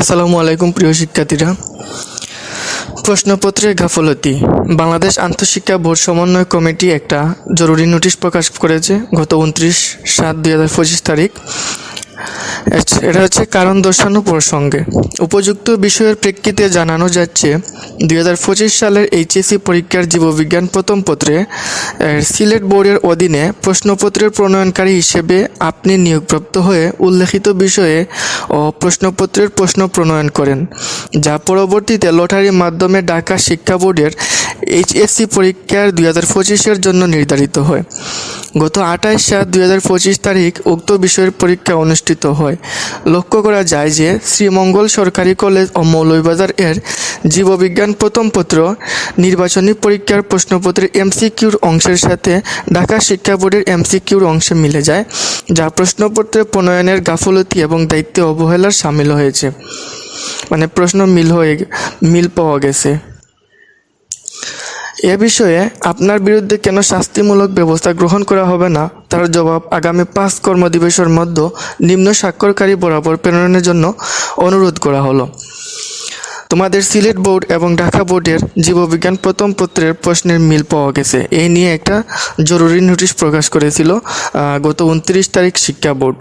আসসালামু আলাইকুম প্রিয় শিক্ষার্থীরা। প্রশ্নপত্রের গাফলতি। বাংলাদেশ আন্তঃশিক্ষা বোর্ড সমন্বয় কমিটি একটা জরুরি নোটিশ প্রকাশ করেছে গত উনত্রিশ সাত দুই হাজার পঁচিশ তারিখ। এটা হচ্ছে কারণ দর্শানো প্রসঙ্গে। উপযুক্ত বিষয়ের প্রেক্ষিতে জানানো যাচ্ছে, দুই হাজার পঁচিশ সালের এইচএসসি পরীক্ষার জীববিজ্ঞান প্রথম পত্রে সিলেট বোর্ডের অধীনে প্রশ্নপত্রের প্রণয়নকারী হিসেবে আপনি নিয়োগপ্রাপ্ত হয়ে উল্লেখিত বিষয়ে ও প্রশ্নপত্রের প্রশ্ন প্রণয়ন করেন, যা পরবর্তীতে লটারির মাধ্যমে ঢাকা শিক্ষা বোর্ডের এইচএসসি পরীক্ষার দুই হাজার পঁচিশের জন্য নির্ধারিত হয়। গত আঠাশ সাত দুই হাজার পঁচিশ তারিখ উক্ত বিষয়ের পরীক্ষা অনুষ্ঠিত হয়। লক্ষ্য করা যায় যে শ্রীমঙ্গল সরকারি কলেজ ও মৌলভীবাজার এর জীববিজ্ঞান প্রথম পত্র, নির্বাচনী পরীক্ষার প্রশ্নপত্রের এমসিকিউর অংশের সাথে ঢাকা শিক্ষা বোর্ডের এমসিকিউর অংশে মিলে যায়, যা প্রশ্নপত্রের প্রণয়নের গাফলতি এবং দায়িত্বে অবহেলার সামিল হয়েছে। মানে প্রশ্ন মিল হয়ে, মিল পাওয়া গেছে। এ বিষয়ে আপনার বিরুদ্ধে কেন শাস্তিমূলক ব্যবস্থা গ্রহণ করা হবে না? তার জবাব আগামী পাঁচ কর্মদিবসের মধ্যে নিম্ন স্বাক্ষরকারী বরাবর প্রেরণের জন্য অনুরোধ করা হলো। তোমাদের সিলেট বোর্ড এবং ঢাকা বোর্ডের জীববিজ্ঞান প্রথম পত্রের প্রশ্নের মিল পাওয়া গেছে। এই নিয়ে একটা জরুরি নোটিশ প্রকাশ করেছিল গত উনত্রিশ তারিখ শিক্ষা বোর্ড।